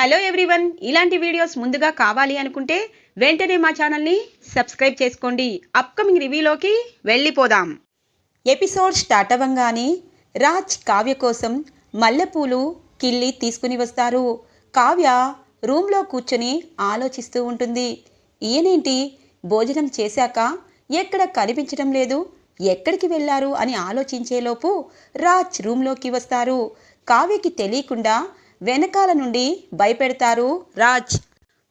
Hello everyone. ఇలాంటి videos ముందుగా కావాలి అనుకుంటే వెంటనే మా ఛానల్ని సబ్స్క్రైబ్ చేసుకోండి. అప్కమింగ్ రివ్యూలోకి వెళ్ళిపోదాం. ఎపిసోడ్ స్టార్ట్ అవ్వంగానే రాజ్ కావ్య కోసం మల్లెపూలు కిల్లి తీసుకుని వస్తారు. కావ్య రూమ్లో కూర్చొని ఆలోచిస్తూ ఉంటుంది. ఈయనేంటి? భోజనం చేశాక ఎక్కడ కనిపించడం లేదు? ఎక్కడికి వెళ్ళారు అని ఆలోచించేలోపు రాజ్ రూమ్లోకి వస్తారు. కావ్యకి తెలియకుండా వెనకాల నుండి భయపెడతారు రాజ్.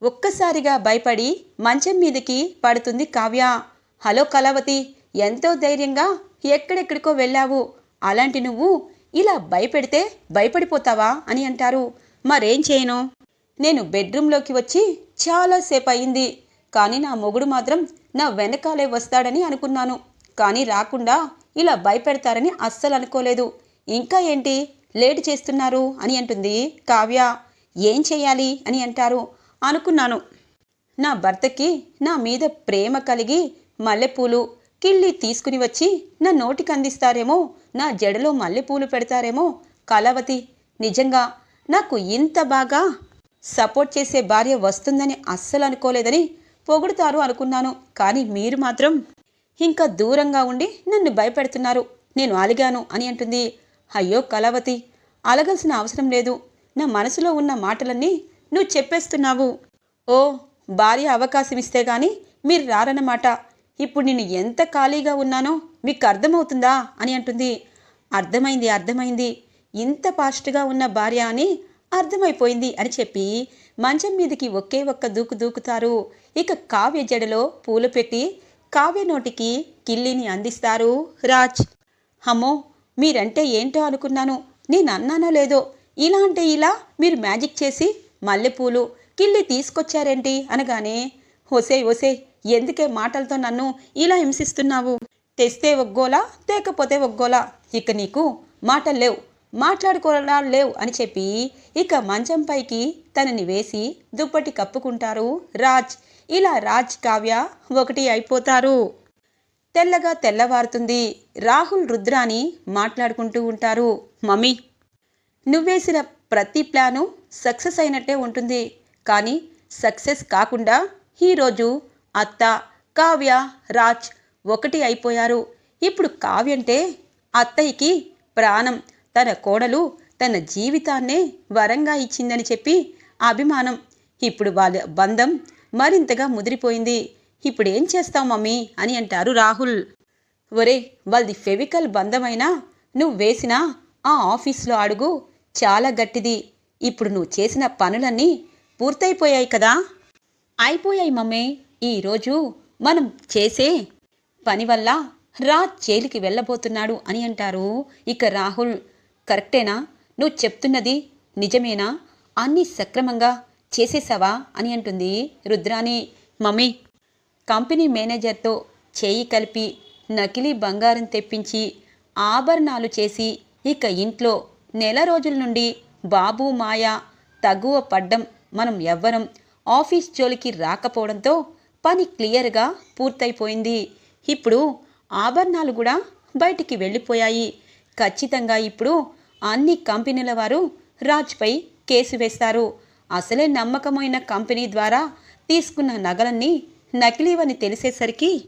ఒక్కసారిగా భయపడి మంచం మీదకి పడుతుంది కావ్య. హలో కలవతి ఎంతో ధైర్యంగా ఎక్కడెక్కడికో వెళ్ళావు. అలాంటి నువ్వు ఇలా భయపెడితే భయపడిపోతావా అని అంటారు. మరేం చేయను? నేను బెడ్రూమ్లోకి వచ్చి చాలాసేపు అయింది కానీ నా మొగుడు మాత్రం నా వెనకాలే వస్తాడని అనుకున్నాను. కానీ రాకుండా ఇలా భయపెడతారని అస్సలు అనుకోలేదు. ఇంకా ఏంటి? లేట్ చేస్తున్నారు అని అంటుంది కావ్య. ఏం చేయాలి అని అంటారు? అనుకున్నాను. నా భర్తకి నా మీద ప్రేమ కలిగి మల్లెపూలు కిళ్ళి తీసుకుని వచ్చి నా నోటికి అందిస్తారేమో నా జడలో మల్లెపూలు పెడతారేమో కళావతి. నిజంగా నాకు ఇంత బాగా సపోర్ట్ చేసే భార్య వస్తుందని అస్సలు అనుకోలేదని పొగుడుతారు అనుకున్నాను. కానీ మీరు మాత్రం ఇంకా దూరంగా ఉండి నన్ను భయపెడుతున్నారు. నేను అలిగాను అని అంటుంది అయ్యో కళావతి అలగాల్సిన అవసరం లేదు. నా మనసులో ఉన్న మాటలన్నీ నువ్వు చెప్పేస్తున్నావు. ఓ భార్య అవకాశం ఇస్తే గాని మీరు రారన్నమాట. ఇప్పుడు నేను ఎంత ఖాళీగా ఉన్నానో మీకు అర్థమవుతుందా అని అంటుంది. అర్థమైంది అర్థమైంది. ఇంత ఫాస్ట్గా ఉన్న భార్య అని అర్థమైపోయింది అని చెప్పి మంచం మీదకి ఒకే ఒక్క దూకు దూకుతారు. ఇక కావ్య జడలో పూలు పెట్టి కావ్య నోటికి కిల్లిని అందిస్తారు రాజ్. అమ్మో మీరంటే ఏంటో అనుకున్నాను. నేను అన్నానో లేదో. ఇలా అంటే ఇలా మీరు మ్యాజిక్ చేసి మల్లెపూలు కిల్లి తీసుకొచ్చారేంటి? అనగానే ఒసే ఒసే ఎందుకే మాటలతో నన్ను ఇలా హింసిస్తున్నావు? తెస్తే ఒగ్గోలా తేకపోతే ఒగ్గోలా. ఇక నీకు మాటలు లేవు. మాట్లాడుకోవడా లేవు అని చెప్పి ఇక మంచం పైకి తనని వేసి దుప్పటి కప్పుకుంటారు రాజ్. ఇలా రాజ్ కావ్య ఒకటి అయిపోతారు. తెల్లగా తెల్లవారుతుంది. రాహుల్ రుద్రాని మాట్లాడుకుంటూ ఉంటారు. మమ్మీ నువ్వేసిన ప్రతి ప్లాను సక్సెస్ అయినట్టే ఉంటుంది. కానీ సక్సెస్ కాకుండా ఈరోజు అత్త కావ్య రాజ్ ఒకటి అయిపోయారు. ఇప్పుడు కావ్యంటే అత్తయ్యకి ప్రాణం. తన కోడలు తన జీవితాన్నే వరంగా ఇచ్చిందని చెప్పి అభిమానం. ఇప్పుడు వాళ్ళ బంధం మరింతగా ముదిరిపోయింది. ఇప్పుడు ఏం చేస్తావు మమ్మీ? అని అంటారు రాహుల్. ఒరే వాళ్ళది ఫెవికల్ బంధమైనా? నువ్వు వేసిన? ఆ ఆఫీస్లో అడుగు. చాలా గట్టిది. ఇప్పుడు నువ్వు చేసిన పనులన్నీ పూర్తయిపోయాయి కదా? అయిపోయాయి మమ్మీ. ఈరోజు మనం చేసే పని వల్ల రాజ్ జైలుకి వెళ్ళబోతున్నాడు అని అంటారు ఇక రాహుల్. కరెక్టేనా? నువ్వు చెప్తున్నది నిజమేనా? అన్నీ సక్రమంగా చేసేసావా? అని అంటుంది రుద్రాని మమ్మీ కంపెనీ మేనేజర్తో చేయి కలిపి నకిలీ బంగారం తెప్పించి ఆభరణాలు చేసి ఇక ఇంట్లో నెల రోజుల నుండి బాబు మాయ తగువ పడ్డం మనం ఎవ్వరం. ఆఫీస్ జోలికి రాకపోవడంతో పని క్లియర్గా పూర్తయిపోయింది. ఇప్పుడు ఆభరణాలు కూడా బయటికి వెళ్ళిపోయాయి. ఖచ్చితంగా ఇప్పుడు అన్ని కంపెనీల వారు రాజ్పై కేసు వేస్తారు. అసలే నమ్మకమైన కంపెనీ ద్వారా తీసుకున్న నగలన్నీ నకిలీవని తెలిసేసరికి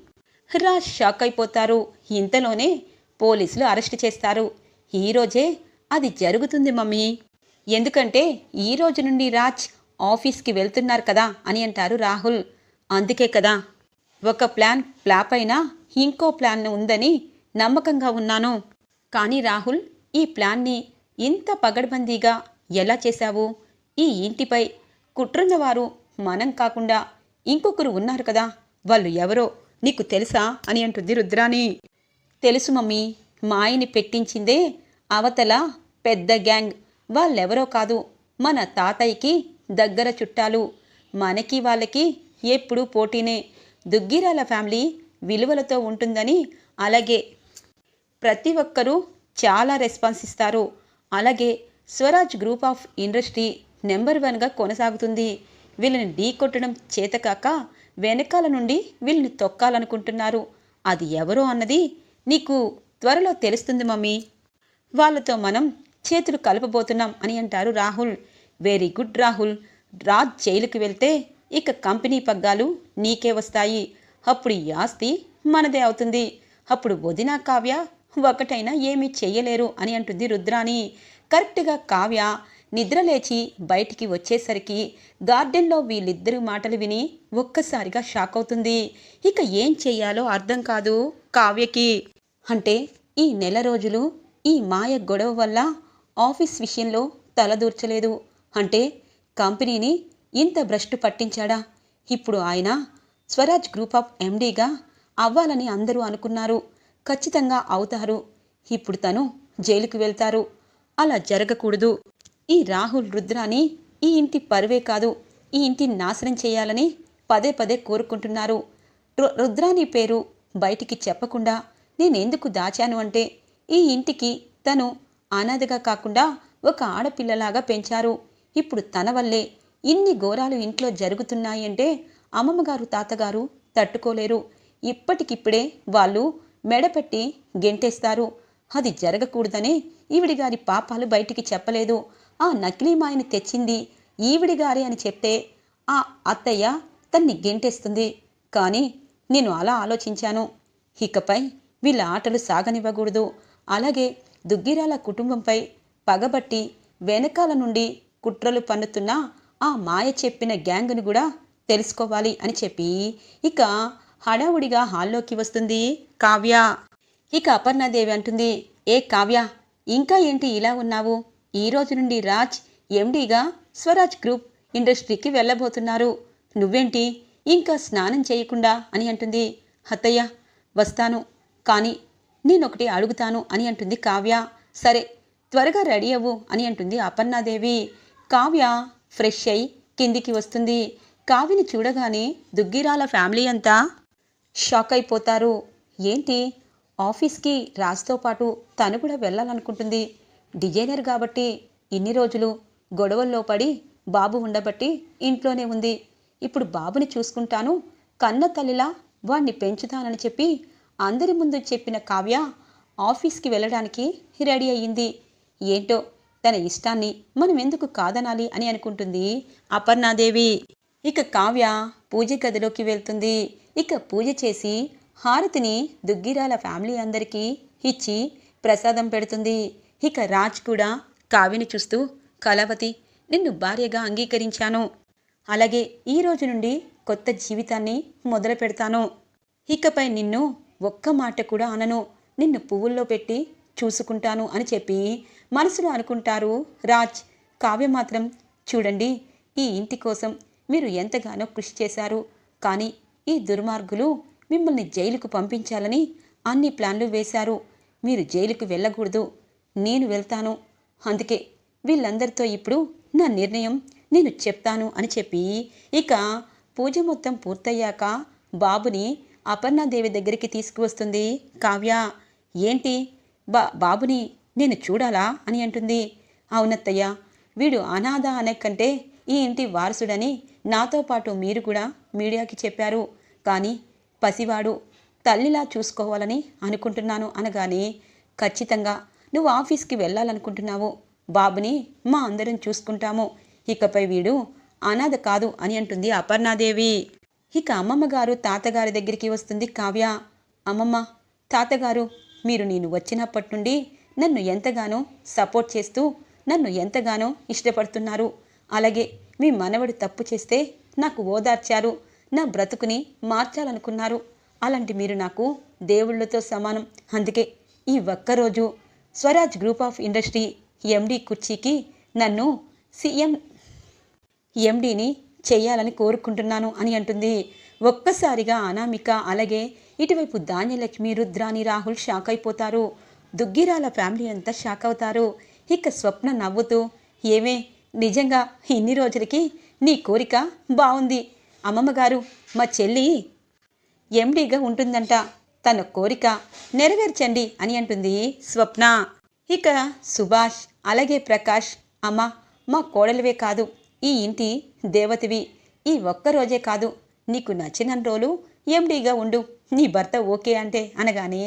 రాజ్ షాక్ అయిపోతారు ఇంతలోనే పోలీసులు అరెస్ట్ చేస్తారు. ఈరోజే అది జరుగుతుంది మమ్మీ. ఎందుకంటే ఈ రోజు నుండి రాజ్ ఆఫీస్కి వెళ్తున్నారు కదా అని అంటారు రాహుల్. అందుకే కదా. ఒక ప్లాన్ ఫ్లాప్ అయినా ఇంకో ప్లాన్ ఉందని నమ్మకంగా ఉన్నాను. కానీ రాహుల్ ఈ ప్లాన్ని ఇంత పగడ్బందీగా ఎలా చేశావు? ఈ ఇంటిపై కుట్రున్నవారు మనం కాకుండా ఇంకొకరు ఉన్నారు కదా వాళ్ళు ఎవరో? నీకు తెలుసా? అని అంటుంది రుద్రాని తెలుసు మమ్మీ మాయని పెట్టించిందే అవతల పెద్ద గ్యాంగ్. వాళ్ళెవరో కాదు మన తాతయ్యకి దగ్గర చుట్టాలు. మనకి వాళ్ళకి ఎప్పుడూ పోటీనే. దుగ్గిరాల ఫ్యామిలీ విలువలతో ఉంటుందని అలాగే ప్రతి ఒక్కరూ చాలా రెస్పాన్స్ ఇస్తారు. అలాగే Swaraj group of industry number వన్గా కొనసాగుతుంది. వీళ్ళని ఢీ కొట్టడం చేతకాక వెనకాల నుండి వీళ్ళని తొక్కాలనుకుంటున్నారు. అది ఎవరో అన్నది నీకు త్వరలో తెలుస్తుంది మమ్మీ. వాళ్ళతో మనం చేతులు కలపబోతున్నాం అని అంటారు Rahul. Very good Rahul. Raj జైలుకి వెళ్తే ఇక కంపెనీ పగ్గాలు నీకే వస్తాయి. అప్పుడు ఈ ఆస్తి మనదే అవుతుంది. అప్పుడు వదిన కావ్య ఒకటైనా ఏమీ చెయ్యలేరు అని అంటుంది రుద్రాని కరెక్ట్గా కావ్య నిద్రలేచి బయటికి వచ్చేసరికి గార్డెన్లో వీళ్ళిద్దరి మాటలు విని ఒక్కసారిగా షాక్ అవుతుంది. ఇక ఏం చేయాలో అర్థం కాదు కావ్యకి. అంటే ఈ నెల రోజులు ఈ మాయ గొడవ వల్ల ఆఫీస్ విషయంలో తలదూర్చలేదు అంటే కంపెనీని ఇంత భ్రష్టు పట్టించాడా? ఇప్పుడు ఆయన స్వరాజ్ గ్రూప్ ఆఫ్ ఎండీగా అవ్వాలని అందరూ అనుకున్నారు. ఖచ్చితంగా అవుతారు. ఇప్పుడు తను జైలుకు వెళ్తారు. అలా జరగకూడదు. ఈ రాహుల్ రుద్రాని ఈ ఇంటి పరువే కాదు ఈ ఇంటిని నాశనం చేయాలని పదే పదే కోరుకుంటున్నారు. రు- రుద్రాని పేరు బయటికి చెప్పకుండా నేనెందుకు దాచాను అంటే ఈ ఇంటికి తను అనాథగా కాకుండా ఒక ఆడపిల్లలాగా పెంచారు. ఇప్పుడు తన వల్లే ఇన్ని ఘోరాలు ఇంట్లో జరుగుతున్నాయంటే అమ్మమ్మగారు తాతగారు తట్టుకోలేరు. ఇప్పటికిప్పుడే వాళ్ళు మెడపెట్టి గెంటేస్తారు. అది జరగకూడదనే ఈవిడిగారి పాపాలు బయటికి చెప్పలేదు. ఆ నకిలీ మాయని తెచ్చింది ఈవిడి గారి అని చెప్తే ఆ అత్తయ్య తన్ని గెంటేస్తుంది. కానీ నేను అలా ఆలోచించాను. ఇకపై వీళ్ళ ఆటలు సాగనివ్వకూడదు. అలాగే దుగ్గిరాల కుటుంబంపై పగబట్టి వెనకాల నుండి కుట్రలు పన్నుతున్న ఆ మాయ చెప్పిన గ్యాంగ్ను కూడా తెలుసుకోవాలి అని చెప్పి ఇక హడావుడిగా హాల్లోకి వస్తుంది కావ్య. ఇక అపర్ణాదేవి అంటుంది ఏ కావ్య ఇంకా ఏంటి ఇలా ఉన్నావు? ఈ రోజు నుండి రాజ్ ఎండీగా స్వరాజ్ గ్రూప్ ఇండస్ట్రీకి వెళ్ళబోతున్నారు. నువ్వేంటి? ఇంకా స్నానం చేయకుండా అని అంటుంది. అత్తయ్య వస్తాను. కానీ నేనొకటి అడుగుతాను అని అంటుంది కావ్య. సరే త్వరగా రెడీ అవ్వు అని అంటుంది అపర్ణాదేవి. కావ్య ఫ్రెష్ అయి కిందికి వస్తుంది. కావ్యని చూడగానే దుగ్గిరాల ఫ్యామిలీ అంతా షాక్ అయిపోతారు. ఏంటి? ఆఫీస్కి రాజ్తో పాటు తను కూడా వెళ్ళాలనుకుంటుంది. డిజైనర్ కాబట్టి ఇన్ని రోజులు గొడవల్లో పడి బాబు ఉండబట్టి ఇంట్లోనే ఉంది. ఇప్పుడు బాబుని చూసుకుంటాను. కన్న తల్లిలా వాణ్ణి పెంచుతానని చెప్పి అందరి ముందు చెప్పిన కావ్య ఆఫీస్కి వెళ్ళడానికి రెడీ అయ్యింది. ఏంటో తన ఇష్టాన్ని మనం ఎందుకు కాదనాలి అని అనుకుంటుంది అపర్ణాదేవి. ఇక కావ్య పూజ గదిలోకి వెళ్తుంది. ఇక పూజ చేసి హారతిని దుగ్గిరాల ఫ్యామిలీ అందరికీ ఇచ్చి ప్రసాదం పెడుతుంది. ఇక రాజ్ కూడా కావ్యని చూస్తూ కళావతి నిన్ను భార్యగా అంగీకరించాను. అలాగే ఈ రోజు నుండి కొత్త జీవితాన్ని మొదలు పెడతాను. ఇకపై నిన్ను ఒక్క మాట కూడా అనను. నిన్ను పువ్వుల్లో పెట్టి చూసుకుంటాను అని చెప్పి మనసులో అనుకుంటారు రాజ్. కావ్య మాత్రం చూడండి ఈ ఇంటి కోసం మీరు ఎంతగానో కృషి చేశారు. కానీ ఈ దుర్మార్గులు మిమ్మల్ని జైలుకు పంపించాలని అన్ని ప్లాన్లు వేశారు. మీరు జైలుకు వెళ్ళకూడదు. నేను వెళ్తాను. అందుకే వీళ్ళందరితో ఇప్పుడు నా నిర్ణయం నేను చెప్తాను అని చెప్పి ఇక పూజ మొత్తం పూర్తయ్యాక బాబుని అపర్ణాదేవి దగ్గరికి తీసుకువస్తుంది. కావ్య ఏంటి? బా బాబుని నేను చూడాలా? అని అంటుంది. అవునత్తయ్య వీడు అనాథ అనే కంటే ఈ ఇంటి వారసుడని నాతో పాటు మీరు కూడా మీడియాకి చెప్పారు. కానీ పసివాడు తల్లిలా చూసుకోవాలని అనుకుంటున్నాను అనగానే ఖచ్చితంగా నువ్వు ఆఫీస్కి వెళ్ళాలనుకుంటున్నావు? బాబుని మా అందరం చూసుకుంటాము. ఇకపై వీడు అనాథ కాదు అని అంటుంది అపర్ణాదేవి. ఇక అమ్మమ్మ గారు తాతగారి దగ్గరికి వస్తుంది కావ్య. అమ్మమ్మ తాతగారు మీరు నేను వచ్చినప్పటి నుండి నన్ను ఎంతగానో సపోర్ట్ చేస్తూ నన్ను ఎంతగానో ఇష్టపడుతున్నారు. అలాగే మీ మనవడు తప్పు చేస్తే నాకు ఓదార్చారు. నా బ్రతుకుని మార్చాలనుకున్నారు. అలాంటి మీరు నాకు దేవుళ్ళతో సమానం. అందుకే ఈ ఒక్కరోజు Swaraj group of industry MD కుర్చీకి నన్ను సీఎం ఎండీని చేయాలని కోరుకుంటున్నాను అని అంటుంది. ఒక్కసారిగా అనామిక అలాగే ఇటువైపు ధాన్యలక్ష్మి రుద్రాని రాహుల్ షాక్ అయిపోతారు. దుగ్గిరాల ఫ్యామిలీ అంతా షాక్ అవుతారు. ఇక స్వప్న నవ్వుతూ ఏమే నిజంగా ఇన్ని రోజులకి నీ కోరిక బాగుంది అమ్మమ్మగారు మా చెల్లి ఎండీగా ఉంటుందంట. తన కోరిక నెరవేర్చండి అని అంటుంది స్వప్న. ఇక సుభాష్ అలాగే ప్రకాష్ అమ్మ మా కోడలివే కాదు. ఈ ఇంటి దేవతవి. ఈ ఒక్క రోజే కాదు. నీకు నచ్చిన రోజు ఎండీగా ఉండు. నీ భర్త ఓకే అంటే అనగానే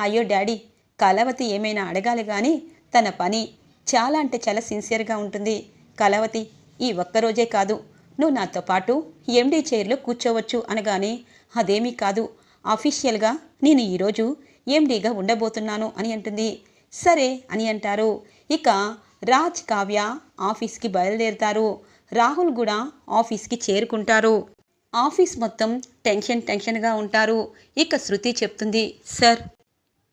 అయ్యో డాడీ కళావతి ఏమైనా అడగాలి కానీ తన పని చాలా అంటే చాలా సిన్సియర్గా ఉంటుంది. కళావతి ఈ ఒక్కరోజే కాదు. నువ్వు నాతో పాటు ఎండీ చైర్లో కూర్చోవచ్చు అనగానే అదేమీ కాదు. అఫీషియల్గా నేను ఈరోజు ఎండీగా ఉండబోతున్నాను అని అంటుంది. సరే అని అంటారు. ఇక రాజ్ కావ్య ఆఫీస్కి బయలుదేరుతారు. రాహుల్ కూడా ఆఫీస్కి చేరుకుంటారు. ఆఫీస్ మొత్తం టెన్షన్ టెన్షన్గా ఉంటారు. ఇక శృతి చెప్తుంది సార్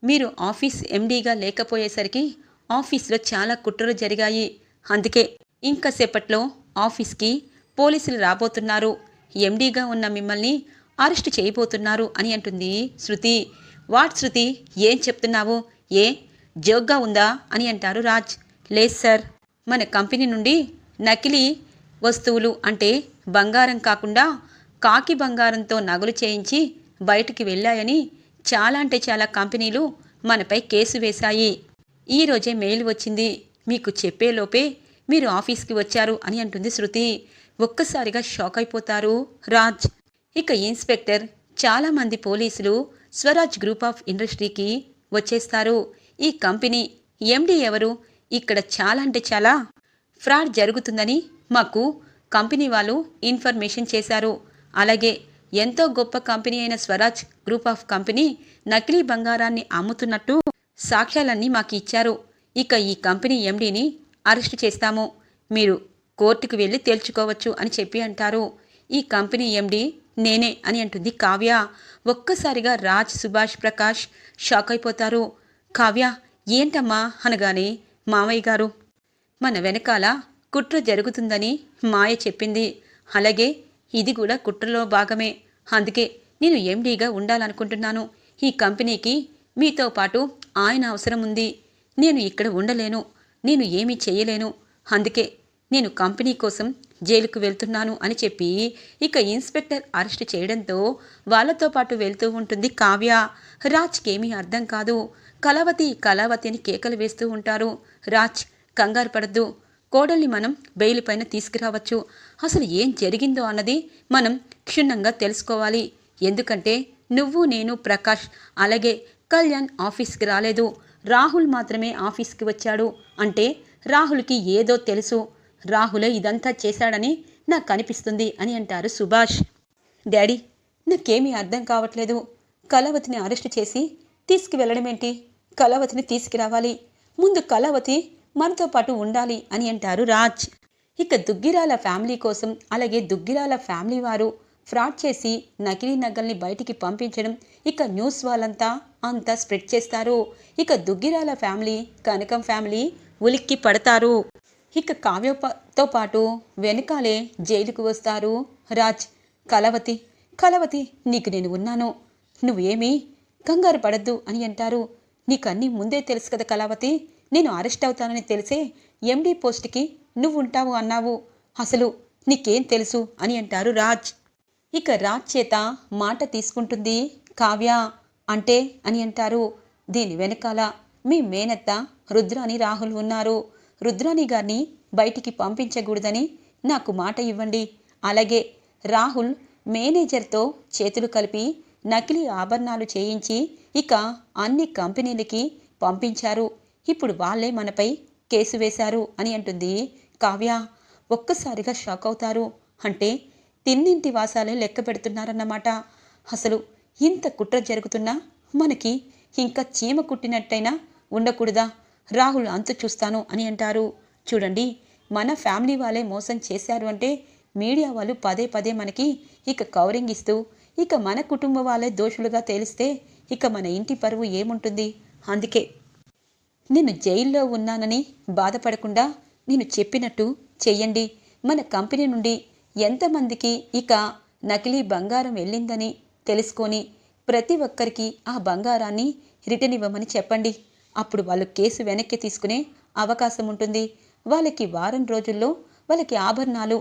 మీరు ఆఫీస్ ఎండీగా లేకపోయేసరికి ఆఫీస్లో చాలా కుట్రలు జరిగాయి. అందుకే ఇంకాసేపట్లో ఆఫీస్కి పోలీసులు రాబోతున్నారు. ఎండీగా ఉన్న మిమ్మల్ని అరెస్ట్ చేయబోతున్నారు అని అంటుంది శృతి. వాట్ శృతి? ఏం చెప్తున్నావు? ఏ? జోక్గా ఉందా? అని అంటారు రాజ్. లేదు సార్. మన కంపెనీ నుండి నకిలీ వస్తువులు అంటే బంగారం కాకుండా కాకి బంగారంతో నగలు చేయించి బయటికి వెళ్ళాయని చాలా అంటే చాలా కంపెనీలు మనపై కేసు వేశాయి. ఈరోజే మెయిల్ వచ్చింది. మీకు చెప్పేలోపే మీరు ఆఫీస్కి వచ్చారు అని అంటుంది శృతి. ఒక్కసారిగా షాక్ అయిపోతారు రాజ్. ఇక ఇన్స్పెక్టర్ చాలామంది పోలీసులు స్వరాజ్ గ్రూప్ ఆఫ్ ఇండస్ట్రీకి వచ్చేస్తారు. ఈ కంపెనీ ఎండి ఎవరు? ఇక్కడ చాలా అంటే చాలా ఫ్రాడ్ జరుగుతుందని మాకు కంపెనీ వాళ్ళు ఇన్ఫర్మేషన్ చేశారు. అలాగే ఎంతో గొప్ప కంపెనీ అయిన స్వరాజ్ గ్రూప్ ఆఫ్ కంపెనీ నకిలీ బంగారాన్ని అమ్ముతున్నట్టు సాక్ష్యాలన్నీ మాకు ఇచ్చారు. ఇక ఈ కంపెనీ ఎండీని అరెస్ట్ చేస్తాము. మీరు కోర్టుకు వెళ్ళి తేల్చుకోవచ్చు అని చెప్పి అంటారు. ఈ కంపెనీ ఎండి నేనే అని అంటుంది కావ్య. ఒక్కసారిగా రాజ్ సుభాష్ ప్రకాష్ షాక్ అయిపోతారు. కావ్య ఏంటమ్మా? అనగానే మావయ్య గారు మన వెనకాల కుట్ర జరుగుతుందని మాయ చెప్పింది. అలాగే ఇది కూడా కుట్రలో భాగమే. అందుకే నేను ఎండీగా ఉండాలనుకుంటున్నాను. ఈ కంపెనీకి మీతో పాటు ఆయన అవసరం ఉంది. నేను ఇక్కడ ఉండలేను. నేను ఏమీ చేయలేను. అందుకే నేను కంపెనీ కోసం జైలుకు వెళ్తున్నాను అని చెప్పి ఇక ఇన్స్పెక్టర్ అరెస్ట్ చేయడంతో వాళ్ళతో పాటు వెళ్తూ ఉంటుంది కావ్య. రాజ్కేమీ అర్థం కాదు. కలవతి కళావతి అని కేకలు వేస్తూ ఉంటారు. రాజ్ కంగారు పడద్దు. కోడల్ని మనం బెయిల్ పైన తీసుకురావచ్చు. అసలు ఏం జరిగిందో అన్నది మనం క్షుణ్ణంగా తెలుసుకోవాలి. ఎందుకంటే నువ్వు నేను ప్రకాష్ అలాగే కళ్యాణ్ ఆఫీస్కి రాలేదు. రాహుల్ మాత్రమే ఆఫీస్కి వచ్చాడు. అంటే రాహుల్కి ఏదో తెలుసు. రాహులే ఇదంతా చేశాడని నాకు అనిపిస్తుంది అని అంటారు సుభాష్. డాడీ నాకేమీ అర్థం కావట్లేదు. కళావతిని అరెస్ట్ చేసి తీసుకువెళ్ళడమేంటి? కళావతిని తీసుకురావాలి. ముందు కళావతి మనతో పాటు ఉండాలి అని అంటారు రాజ్. ఇక దుగ్గిరాల ఫ్యామిలీ కోసం అలాగే దుగ్గిరాల ఫ్యామిలీ వారు ఫ్రాడ్ చేసి నకిలీ నగల్ని బయటికి పంపించడం ఇక న్యూస్ వాళ్ళంతా అంతా స్ప్రెడ్ చేస్తారు. ఇక దుగ్గిరాల ఫ్యామిలీ కనకం ఫ్యామిలీ ఉలిక్కి పడతారు. ఇక కావ్యతో పాటు వెనకాలే జైలుకు వస్తారు. రాజ్ కలవతి కలవతి నీకు నేను ఉన్నాను. నువ్వేమీ కంగారు పడద్దు అని అంటారు. నీకన్నీ ముందే తెలుసు కదా కళావతి. నేను అరెస్ట్ అవుతానని తెలిసే ఎండీ పోస్ట్కి నువ్వు ఉంటావు అన్నావు. అసలు నీకేం తెలుసు అని అంటారు రాజ్. ఇక రాజ్ చేత మాట తీసుకుంటుంది కావ్య అంటే అని అంటారు. దీని వెనకాల మీ మేనత్త రుద్రాని రాహుల్ ఉన్నారు. రుద్రాణి గారిని బయటికి పంపించకూడదని నాకు మాట ఇవ్వండి. అలాగే రాహుల్ మేనేజర్తో చేతులు కలిపి నకిలీ ఆభరణాలు చేయించి ఇక అన్ని కంపెనీలకి పంపించారు. ఇప్పుడు వాళ్ళే మనపై కేసు వేశారు అని అంటుంది కావ్య. ఒక్కసారిగా షాక్ అవుతారు. అంటే తిన్నింటి వాసాలే లెక్క పెడుతున్నారన్నమాట. అసలు ఇంత కుట్ర జరుగుతున్నా మనకి ఇంకా చీమ కుట్టినట్టయినా ఉండకూడదా? రాహుల్ అంతు చూస్తాను అని అంటారు. చూడండి మన ఫ్యామిలీ వాళ్ళే మోసం చేశారు అంటే మీడియా వాళ్ళు పదే పదే మనకి ఇక కవరింగ్ ఇస్తూ ఇక మన కుటుంబ వాళ్ళే దోషులుగా తేలిస్తే ఇక మన ఇంటి పరువు ఏముంటుంది? అందుకే నేను జైల్లో ఉన్నానని బాధపడకుండా నేను చెప్పినట్టు చెయ్యండి. మన కంపెనీ నుండి ఎంతమందికి ఇక నకిలీ బంగారం వెళ్ళిందని తెలుసుకొని ప్రతి ఒక్కరికి ఆ బంగారాన్ని రిటర్న్ ఇవ్వమని చెప్పండి. అప్పుడు వాళ్ళు కేసు వెనక్కి తీసుకునే అవకాశం ఉంటుంది. వాళ్ళకి వారం రోజుల్లో వాళ్ళకి ఆభరణాలు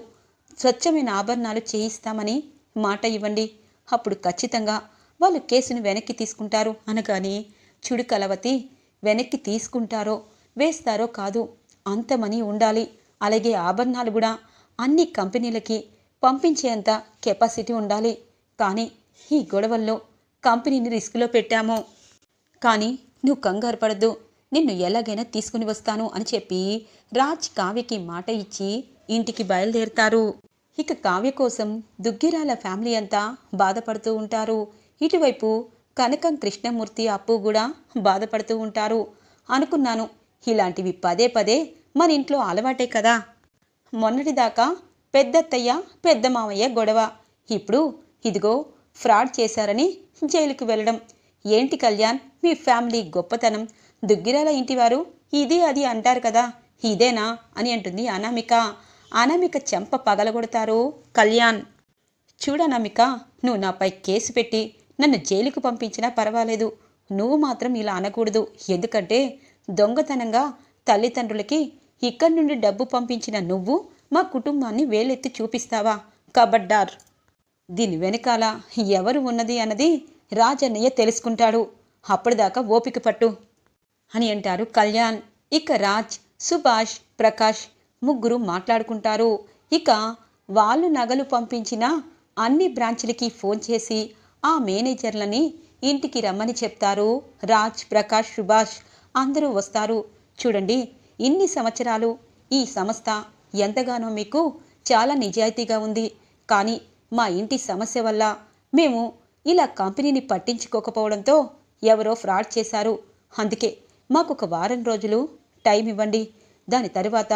స్వచ్ఛమైన ఆభరణాలు చేయిస్తామని మాట ఇవ్వండి. అప్పుడు ఖచ్చితంగా వాళ్ళు కేసును వెనక్కి తీసుకుంటారు అనగానే చుడు కలవతి వెనక్కి తీసుకుంటారో వేస్తారో కాదు. అంత మనీ ఉండాలి. అలాగే ఆభరణాలు కూడా అన్ని కంపెనీలకి పంపించేంత కెపాసిటీ ఉండాలి. కానీ ఈ గొడవల్లో కంపెనీని రిస్క్లో పెట్టాము. కానీ నువ్వు కంగారు పడద్దు. నిన్ను ఎలాగైనా తీసుకుని వస్తాను అని చెప్పి రాజ్ కావ్యకి మాట ఇచ్చి ఇంటికి బయలుదేరుతారు. ఇక కావ్య కోసం దుగ్గిరాల ఫ్యామిలీ అంతా బాధపడుతూ ఉంటారు. ఇటువైపు కనకం కృష్ణమూర్తి అప్పు కూడా బాధపడుతూ ఉంటారు. అనుకున్నాను ఇలాంటివి పదే పదే మన ఇంట్లో అలవాటే కదా. మొన్నటిదాకా పెద్దత్తయ్య పెద్ద మామయ్య గొడవ. ఇప్పుడు ఇదిగో ఫ్రాడ్ చేశారని జైలుకు వెళ్ళడం. ఏంటి కళ్యాణ్? మీ ఫ్యామిలీ గొప్పతనం. దుగ్గిరాల ఇంటివారు ఇది అది అంటారు కదా ఇదేనా? అని అంటుంది అనామిక. అనామిక చెంప పగలగొడతారు. కళ్యాణ్ చూడనామిక నువ్వు నాపై కేసు పెట్టి నన్ను జైలుకు పంపించినా పర్వాలేదు. నువ్వు మాత్రం ఇలా అనకూడదు. ఎందుకంటే దొంగతనంగా తల్లిదండ్రులకి ఇక్కడి నుండి డబ్బు పంపించిన నువ్వు మా కుటుంబాన్ని వేలెత్తి చూపిస్తావా కబడ్డార్? దీని వెనకాల ఎవరు ఉన్నది అన్నది రాజన్నయ్య తెలుసుకుంటాడు. అప్పటిదాకా ఓపిక పట్టు. అని అంటారు కళ్యాణ్. ఇక రాజ్ సుభాష్ ప్రకాష్ ముగ్గురు మాట్లాడుకుంటారు. ఇక వాళ్ళు నగలు పంపించిన అన్ని బ్రాంచ్లకి ఫోన్ చేసి ఆ మేనేజర్లని ఇంటికి రమ్మని చెప్తారు. రాజ్ ప్రకాష్ సుభాష్ అందరూ వస్తారు. చూడండి ఇన్ని సంవత్సరాలు ఈ సంస్థ ఎంతగానో మీకు చాలా నిజాయితీగా ఉంది. కానీ మా ఇంటి సమస్య వల్ల మేము ఇలా కంపెనీని పట్టించుకోకపోవడంతో ఎవరో ఫ్రాడ్ చేశారు. అందుకే మాకు ఒక వారం రోజులు టైం ఇవ్వండి. దాని తరువాత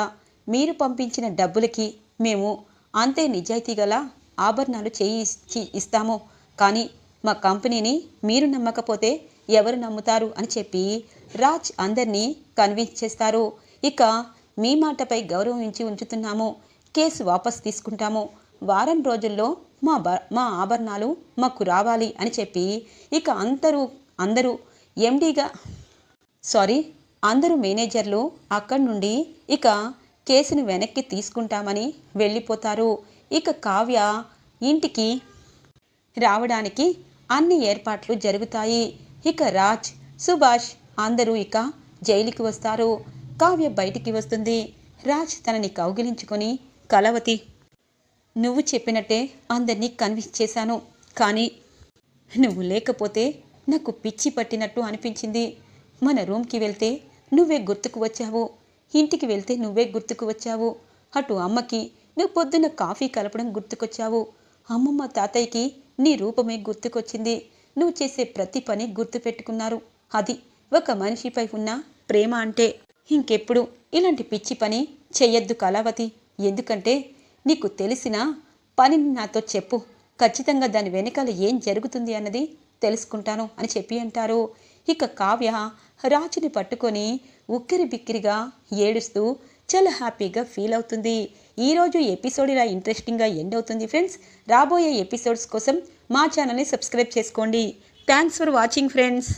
మీరు పంపించిన డబ్బులకి మేము అంతే నిజాయితీ గల ఆభరణాలు చేయి ఇస్తాము. కానీ మా కంపెనీని మీరు నమ్మకపోతే ఎవరు నమ్ముతారు అని చెప్పి రాజ్ అందరినీ కన్విన్స్ చేస్తారు. ఇక మీ మాటపై గౌరవించి ఉంచుతున్నాము. కేసు వాపస్ తీసుకుంటాము. వారం రోజుల్లో మా బ మా ఆభరణాలు మాకు రావాలి అని చెప్పి ఇక అందరూ అందరూ ఎండీగా సారీ అందరూ మేనేజర్లు అక్కడి నుండి ఇక కేసును వెనక్కి తీసుకుంటామని వెళ్ళిపోతారు. ఇక కావ్య ఇంటికి రావడానికి అన్ని ఏర్పాట్లు జరుగుతాయి. ఇక రాజ్ సుభాష్ అందరూ ఇక జైలుకి వస్తారు. కావ్య బయటికి వస్తుంది. రాజ్ తనని కౌగిలించుకొని కలవతి నువ్వు చెప్పినట్టే అందరినీ కన్విన్స్ చేశాను. కానీ నువ్వు లేకపోతే నాకు పిచ్చి పట్టినట్టు అనిపించింది. మన రూమ్కి వెళ్తే నువ్వే గుర్తుకు వచ్చావు. ఇంటికి వెళ్తే నువ్వే గుర్తుకు వచ్చావు. అటు అమ్మకి నువ్వు పొద్దున్న కాఫీ కలపడం గుర్తుకొచ్చావు. అమ్మమ్మ తాతయ్యకి నీ రూపమే గుర్తుకొచ్చింది. నువ్వు చేసే ప్రతి పని గుర్తుపెట్టుకున్నారు అది ఒక మనిషిపై ఉన్న ప్రేమ అంటే. ఇంకెప్పుడు ఇలాంటి పిచ్చి పని చెయ్యొద్దు కళావతి. ఎందుకంటే నీకు తెలిసిన పనిని నాతో చెప్పు. ఖచ్చితంగా దాని వెనకాల ఏం జరుగుతుంది అన్నది తెలుసుకుంటాను అని చెప్పి అంటారు. ఇక కావ్య రాజుని పట్టుకొని ఉక్కిరి బిక్కిరిగా ఏడుస్తూ చాలా హ్యాపీగా ఫీల్ అవుతుంది. ఈరోజు ఎపిసోడ్ ఇలా ఇంట్రెస్టింగ్గా ఎండ్ అవుతుంది ఫ్రెండ్స్. రాబోయే ఎపిసోడ్స్ కోసం మా ఛానల్ని సబ్స్క్రైబ్ చేసుకోండి. Thanks for watching friends